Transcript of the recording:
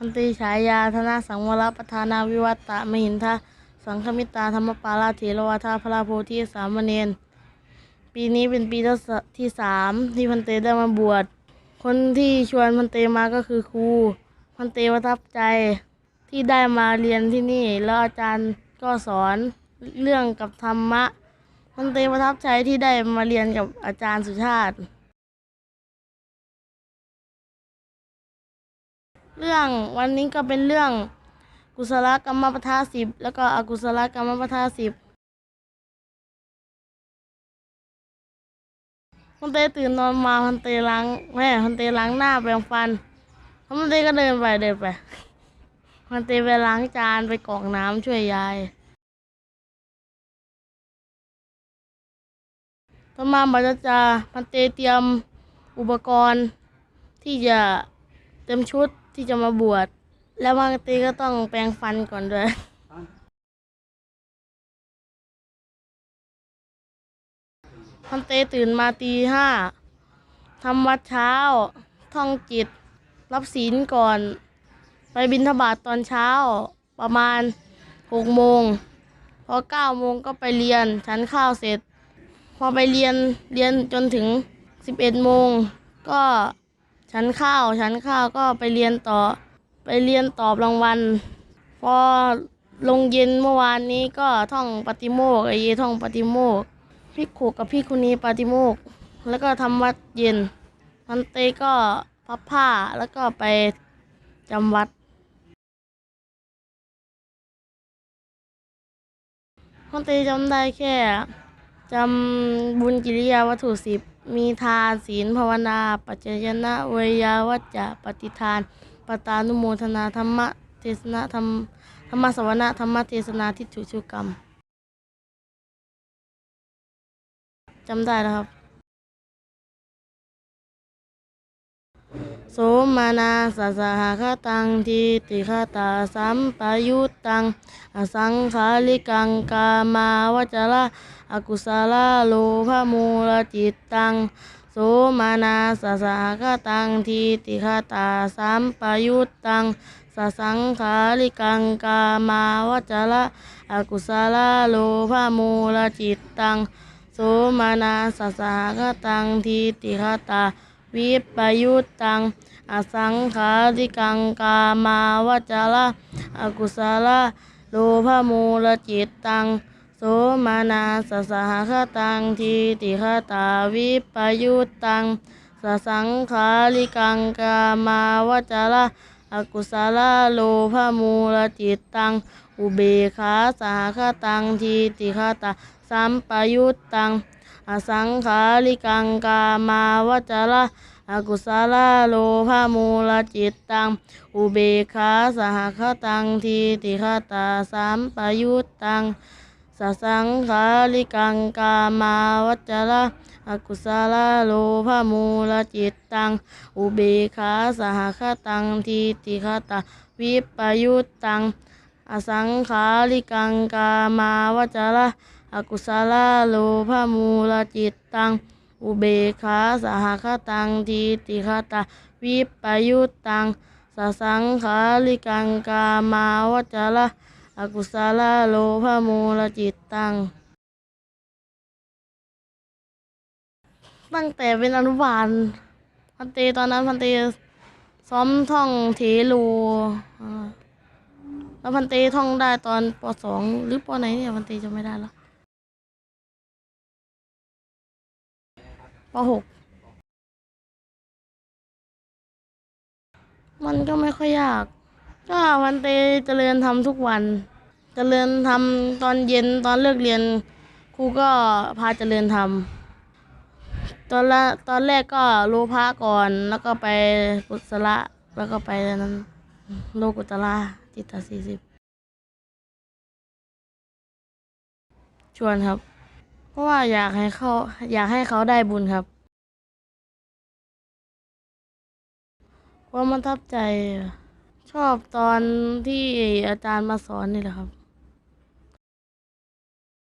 พันตรีฉายาธนาสังวรประธานาวิวัตะมหินทะสังฆมิตาธรรมปาราเถรวาทาพระโพธิสามเณรปีนี้เป็นปีที่สที่สามที่พันเตได้มาบวช คนที่ชวนพันเตมาก็คือครู พันเตประทับใจที่ได้มาเรียนที่นี่ แล้วอาจารย์ก็สอนเรื่องกับธรรมะ พันเตประทับใจที่ได้มาเรียนกับอาจารย์สุชาติ เรื่องวันนี้ก็เป็นเรื่องกุศลกรรมปทาสิบแล้วก็อกุศลกรรมปทาสิบพันเตตื่นนอนมาพันเตล้างแม่พันเตล้างหน้าแปรงฟันพันเตก็เดินไปเดินไปพันเตไปล้างจานไปกรอกน้ำช่วยยายต่อมาบัจจาพันเตเตรียมอุปกรณ์ที่จะเต็มชุด ที่จะมาบวช แล้วบางทีก็ต้องแปรงฟันก่อนด้วยพันเตตื่นมาตีห้าทำวัดเช้า ท่องจิต รับศีลก่อน ไปบิณฑบาตตอนเช้า ประมาณหกโมง พอเก้าโมงก็ไปเรียนฉันข้าวเสร็จ พอไปเรียน เรียนจนถึงสิบเอ็ดโมงก็ ฉันข้าวฉันข้าวก็ไปเรียนต่อ ไปเรียนตอบรางวัลพอลงเย็นเมื่อวานนี้ก็ท่องปฏิโมกข์ไอเยท่องปฏิโมกข์พิกขุกับพี่คุณีปฏิโมกข์แล้วก็ทำวัดเย็นพันเตก็พับผ้าแล้วก็ไปจำวัดพันเตจำได้แค่จำบุญกิริยาวัตถุสิบ มีทานศีลภาวนา ปัจจยนะเวยาวัจจะปฏิทาน ปตานุโมทนาธรรมเทศนาธรรมธรรมสวนาธรรมเทศนาทิฏฐุชุกรรมจำได้แล้วครับ สมานาสสหคตังทีติคตาสัมปยุตตังอสังขาริกังกามาวจระอกุศลโลภมูลจิตตังโสมานาสสหคตังทีติคตาสัมปยุตตังสสังขาริกังกามาวจระอกุศลโลภมูลจิตตังโสมานาสสหคตังทีติคตา วิปยุตตังอสังขาริกังกามาวจระอกุศลโลภมูลจิตตังโสมานาสสหคตังทีติคตาวิปยุตตังสสังขาริกังกามาวจระอกุศลโลภมูลจิตตัง อุเบขาสหคตังทีติคตาสัมปยุตตัง อสังขาริกังกามาวจระอกุศลโลภมูลจิตตัง อุเบกขาสหคตังทีติคตาสัมปยุตตังสสังขาริกังกามาวจระอกุศลโลภมูลจิตตัง อุเบกขาสหคตังทีติคตาวิปยุตตัง อสังขาริกังกามาวจระ อกุศลโลภมูลจิตตัง อุเบกขาสหคตังทีติคตาวิปยุตตังสสังขาริกังกามาวจระอกุศลโลภมูลจิตตัง ตั้งแต่เป็นอนุบาลพันเตตอนนั้นพันเตซ้อมท่องเทโลแล้วพันเตท่องได้ตอนปสองหรือปไหนเนี่ยพันเตจะไม่ได้แล้ว ปหกมันก็ไม่ค่อยยาก ก็พันเตเจริญทำทุกวัน เจริญทำตอนเย็นตอนเลิกเรียนครูก็พาเจริญทำตอนละตอนแรกก็รู้พระก่อนแล้วก็ไปกุศละแล้วก็ไปนั้นโลกุตละจิตตสี่สิบชวนครับ ราะว่าอยากให้เขาอยากให้เขาได้บุญครับความประทับใจชอบตอนที่อาจารย์มาสอนนี่แหละครับ